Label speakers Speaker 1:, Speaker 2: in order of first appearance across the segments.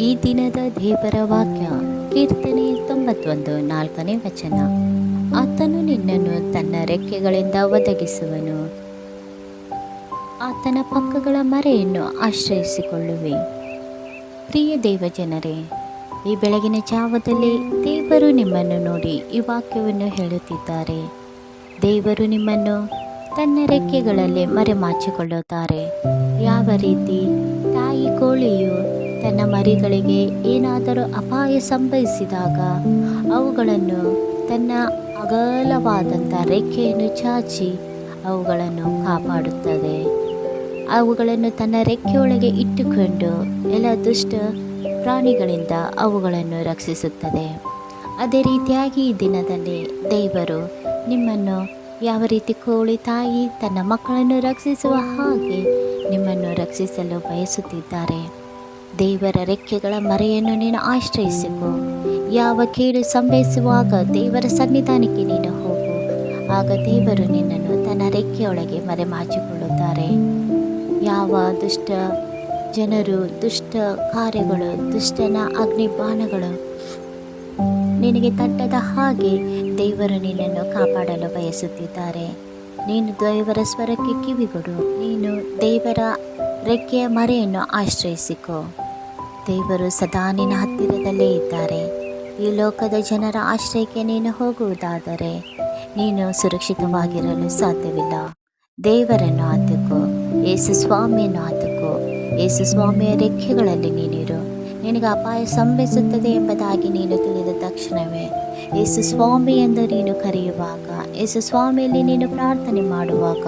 Speaker 1: ಈ ದಿನದ ದೇವರ ವಾಕ್ಯ, ಕೀರ್ತನೆ ತೊಂಬತ್ತೊಂದು, ನಾಲ್ಕನೇ ವಚನ. ಆತನು ನಿನ್ನನ್ನು ತನ್ನ ರೆಕ್ಕೆಗಳಿಂದ ಒದಗಿಸುವನು. ಆತನ ಪಕ್ಕಗಳ ಮರೆಯನ್ನು ಆಶ್ರಯಿಸಿಕೊಳ್ಳುವೆ. ಪ್ರಿಯ ದೇವಜನರೇ, ಈ ಬೆಳಗಿನ ಜಾವದಲ್ಲಿ ದೇವರು ನಿಮ್ಮನ್ನು ನೋಡಿ ಈ ವಾಕ್ಯವನ್ನು ಹೇಳುತ್ತಿದ್ದಾರೆ. ದೇವರು ನಿಮ್ಮನ್ನು ತನ್ನ ರೆಕ್ಕೆಗಳಲ್ಲಿ ಮರೆಮಾಚಿಕೊಳ್ಳುತ್ತಾರೆ. ಯಾವ ರೀತಿ? ತಾಯಿ ಕೋಳಿಯು ತನ್ನ ಮರಿಗಳಿಗೆ ಏನಾದರೂ ಅಪಾಯ ಸಂಭವಿಸಿದಾಗ ಅವುಗಳನ್ನು ತನ್ನ ಅಗಲವಾದಂಥ ರೆಕ್ಕೆಯನ್ನು ಚಾಚಿ ಅವುಗಳನ್ನು ಕಾಪಾಡುತ್ತದೆ. ಅವುಗಳನ್ನು ತನ್ನ ರೆಕ್ಕೆಯೊಳಗೆ ಇಟ್ಟುಕೊಂಡು ಎಲ್ಲ ದುಷ್ಟ ಪ್ರಾಣಿಗಳಿಂದ ಅವುಗಳನ್ನು ರಕ್ಷಿಸುತ್ತದೆ. ಅದೇ ರೀತಿಯಾಗಿ ಈ ದಿನದಲ್ಲಿ ದೇವರು ನಿಮ್ಮನ್ನು ಯಾವ ರೀತಿ ಕೋಳಿ ತಾಯಿ ತನ್ನ ಮಕ್ಕಳನ್ನು ರಕ್ಷಿಸುವ ಹಾಗೆ ನಿಮ್ಮನ್ನು ರಕ್ಷಿಸಲು ಬಯಸುತ್ತಿದ್ದಾರೆ. ದೇವರ ರೆಕ್ಕೆಗಳ ಮರೆಯನ್ನು ನೀನು ಆಶ್ರಯಿಸಿಕೊ. ಯಾವ ಕೀಳು ಸಂಭವಿಸುವಾಗ ದೇವರ ಸನ್ನಿಧಾನಕ್ಕೆ ನೀನು ಹೋಗು. ಆಗ ದೇವರು ನಿನ್ನನ್ನು ತನ್ನ ರೆಕ್ಕೆಯೊಳಗೆ ಮರೆಮಾಚಿಕೊಳ್ಳುತ್ತಾರೆ. ಯಾವ ದುಷ್ಟ ಜನರು, ದುಷ್ಟ ಕಾರ್ಯಗಳು, ದುಷ್ಟನ ಅಗ್ನಿಬಾಣಗಳು ನಿನಗೆ ತಟ್ಟದ ಹಾಗೆ ದೇವರು ನಿನ್ನನ್ನು ಕಾಪಾಡಲು ಬಯಸುತ್ತಿದ್ದಾರೆ. ನೀನು ದೇವರ ಸ್ವರಕ್ಕೆ ಕಿವಿಗೊಡು. ನೀನು ದೇವರ ರೆಕ್ಕೆಯ ಮರೆಯನ್ನು ಆಶ್ರಯಿಸಿಕೊ. ದೇವರು ಸದಾ ನಿನ್ನ ಹತ್ತಿರದಲ್ಲೇ ಇದ್ದಾರೆ. ಈ ಲೋಕದ ಜನರ ಆಶ್ರಯಕ್ಕೆ ನೀನು ಹೋಗುವುದಾದರೆ ನೀನು ಸುರಕ್ಷಿತವಾಗಿರಲು ಸಾಧ್ಯವಿಲ್ಲ. ದೇವರನ್ನು ಆತುಕೋ, ಯೇಸು ಸ್ವಾಮಿಯನ್ನು ಆತುಕೋ. ಯೇಸು ಸ್ವಾಮಿಯ ರೆಕ್ಕೆಗಳಲ್ಲಿ ನೀನಿರು. ನಿನಗೆ ಅಪಾಯ ಸಂಭವಿಸುತ್ತದೆ ಎಂಬುದಾಗಿ ನೀನು ತಿಳಿದ ತಕ್ಷಣವೇ ಯೇಸು ಸ್ವಾಮಿ ಎಂದು ನೀನು ಕರೆಯುವಾಗ, ಯೇಸು ಸ್ವಾಮಿಯಲ್ಲಿ ನೀನು ಪ್ರಾರ್ಥನೆ ಮಾಡುವಾಗ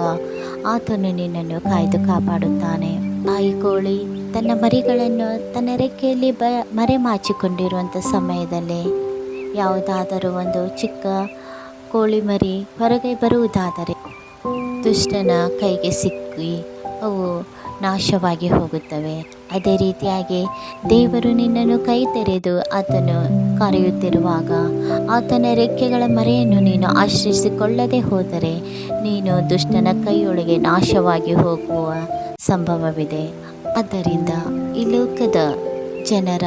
Speaker 1: ಆತನು ನಿನ್ನನ್ನು ಕಾಯ್ದು ಕಾಪಾಡುತ್ತಾನೆ. ನಾಯಿ ಕೋಳಿ ತನ್ನ ಮರಿಗಳನ್ನು ತನ್ನ ರೆಕ್ಕೆಯಲ್ಲಿ ಬ ಮರೆಮಾಚಿಕೊಂಡಿರುವಂಥ ಸಮಯದಲ್ಲಿ ಯಾವುದಾದರೂ ಒಂದು ಚಿಕ್ಕ ಕೋಳಿ ಮರಿ ಹೊರಗೆ ಬರುವುದಾದರೆ ದುಷ್ಟನ ಕೈಗೆ ಸಿಕ್ಕಿ ಅವು ನಾಶವಾಗಿ ಹೋಗುತ್ತವೆ. ಅದೇ ರೀತಿಯಾಗಿ ದೇವರು ನಿನ್ನನ್ನು ಕೈ ತೆರೆದು ಆತನು ಕರೆಯುತ್ತಿರುವಾಗ, ಆತನ ರೆಕ್ಕೆಗಳ ಮರೆಯನ್ನು ನೀನು ಆಶ್ರಯಿಸಿಕೊಳ್ಳದೆ ಹೋದರೆ ನೀನು ದುಷ್ಟನ ಕೈಯೊಳಗೆ ನಾಶವಾಗಿ ಹೋಗುವ ಸಂಭವವಿದೆ. ಆದ್ದರಿಂದ ಈ ಲೋಕದ ಜನರ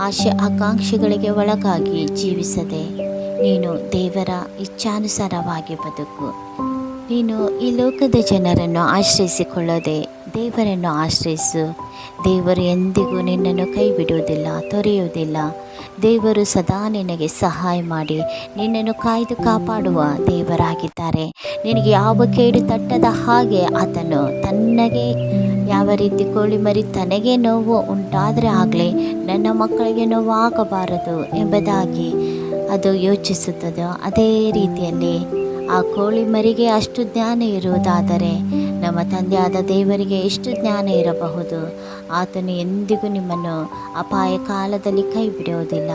Speaker 1: ಆಶೆ ಆಕಾಂಕ್ಷೆಗಳಿಗೆ ಒಳಗಾಗಿ ಜೀವಿಸದೆ ನೀನು ದೇವರ ಇಚ್ಛಾನುಸಾರವಾಗಿ ಬದುಕು. ನೀನು ಈ ಲೋಕದ ಜನರನ್ನು ಆಶ್ರಯಿಸಿಕೊಳ್ಳದೆ ದೇವರನ್ನು ಆಶ್ರಯಿಸು. ದೇವರು ಎಂದಿಗೂ ನಿನ್ನನ್ನು ಕೈ ಬಿಡುವುದಿಲ್ಲ ತೊರೆಯುವುದಿಲ್ಲ. ದೇವರು ಸದಾ ನಿನಗೆ ಸಹಾಯ ಮಾಡಿ. ನಿನ್ನನ್ನು ಕಾಯ್ದು ಕಾಪಾಡುವ ದೇವರಾಗಿದ್ದಾರೆ. ನಿನಗೆ ಯಾವ ಕೇಡು ತಟ್ಟದ ಹಾಗೆ ಆತನು ತನ್ನಗೆ ಯಾವ ರೀತಿ ಕೋಳಿ ಮರಿ ತನಗೆ ನೋವು ಉಂಟಾದರೆ ಆಗಲಿ, ನನ್ನ ಮಕ್ಕಳಿಗೆ ನೋವು ಆಗಬಾರದು ಎಂಬುದಾಗಿ ಅದು ಯೋಚಿಸುತ್ತದೆ. ಅದೇ ರೀತಿಯಲ್ಲಿ ಆ ಕೋಳಿ ಮರಿಗೆ ಅಷ್ಟು ಜ್ಞಾನ ಇರುವುದಾದರೆ ನಮ್ಮ ತಂದೆಯಾದ ದೇವರಿಗೆ ಎಷ್ಟು ಜ್ಞಾನ ಇರಬಹುದು, ಆತನು ಎಂದಿಗೂ ನಿಮ್ಮನ್ನು ಅಪಾಯ ಕಾಲದಲ್ಲಿ ಕೈ ಬಿಡುವುದಿಲ್ಲ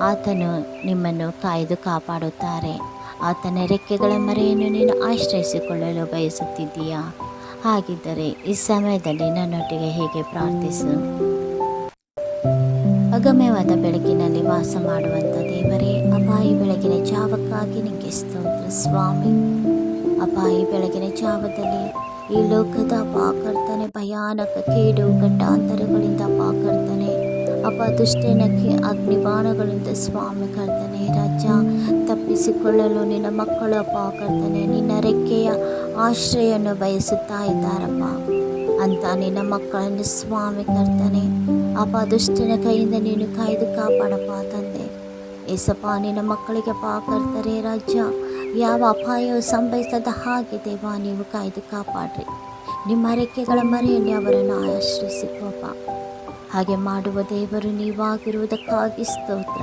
Speaker 1: ಆತನು ನಿಮ್ಮನ್ನು ಕಾಯ್ದು ಕಾಪಾಡುತ್ತಾರೆ. ಆತನ ರೆಕ್ಕೆಗಳ ಮರೆಯನ್ನು ನೀನು ಆಶ್ರಯಿಸಿಕೊಳ್ಳಲು ಬಯಸುತ್ತಿದ್ದೀಯಾ? ಹಾಗಿದ್ದರೆ ಈ ಸಮಯದಲ್ಲಿ ನನ್ನೊಟ್ಟಿಗೆ ಹೇಗೆ ಪ್ರಾರ್ಥಿಸು? ಅಗಮ್ಯವಾದ ಬೆಳಕಿನಲ್ಲಿ ವಾಸ ಮಾಡುವಂಥ ದೇವರೇ, ಅಪಾಯಿ ಬೆಳಗಿನ ಜಾವಕ್ಕಾಗಿ ನಿಮಗೆ ಸ್ತೋತ್ರ ಸ್ವಾಮಿ. ಅಪಾಯಿ ಬೆಳಗಿನ ಜಾವದಲ್ಲಿ ಈ ಲೋಕದ ಪಾಕರ್ತನೆ, ಭಯಾನಕ ಕೇಡು ಗಡ್ಡಾಂತರಗಳಿಂದ ಪಾಕರ್ತನೆ. ಅಪ ದುಷ್ಟನಕ್ಕೆ ಅಗ್ನಿಬಾಣಗಳಿಂದ ಸ್ವಾಮಿ ಕರ್ತನೆ ರಾಜ, ತಪ್ಪಿಸಿಕೊಳ್ಳಲು ನಿನ್ನ ಮಕ್ಕಳು ಪಾಕರ್ತನೆ. ಕರ್ತನೆ ನಿನ್ನ ರೆಕ್ಕೆಯ ಆಶ್ರಯವನ್ನು ಬಯಸುತ್ತಾ ಇದ್ದಾರಪ್ಪ. ಅಂತ ನಿನ್ನ ಮಕ್ಕಳನ್ನು ಸ್ವಾಮಿ ಕರ್ತನೆ ಅಪ್ಪ, ದುಷ್ಟನ ಕೈಯಿಂದ ನೀನು ಕಾಯ್ದು ಕಾಪಾಡಪ್ಪ, ತಂದೆ. ಏಸಪ್ಪ, ನಿನ್ನ ಮಕ್ಕಳಿಗೆ ಪಾಕರ್ತಾರೆ ರಾಜ. ಯಾವ ಅಪಾಯವು ಸಂಭವಿಸದ ಹಾಗೆ ದೇವ, ನೀವು ಕಾಯ್ದು ಕಾಪಾಡ್ರಿ. ನಿಮ್ಮ ರೆಕ್ಕೆಗಳ ಮರೆಯಲ್ಲಿ ಅವರನ್ನು ಆಶ್ರಯಿಸಿಕೋಪ ಹಾಗೆ ಮಾಡುವ ದೇವರು ನೀವಾಗಿರುವುದಕ್ಕಾಗಿ ಸ್ತೋತ್ರ.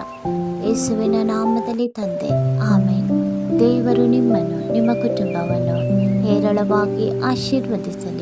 Speaker 1: ಯೇಸುವಿನ ನಾಮದಲ್ಲಿ ತಂದೆ. ಆಮೇಲೆ ದೇವರು ನಿಮ್ಮನ್ನು, ನಿಮ್ಮ ಕುಟುಂಬವನ್ನು ಹೇರಳವಾಗಿ ಆಶೀರ್ವದಿಸಲಿ.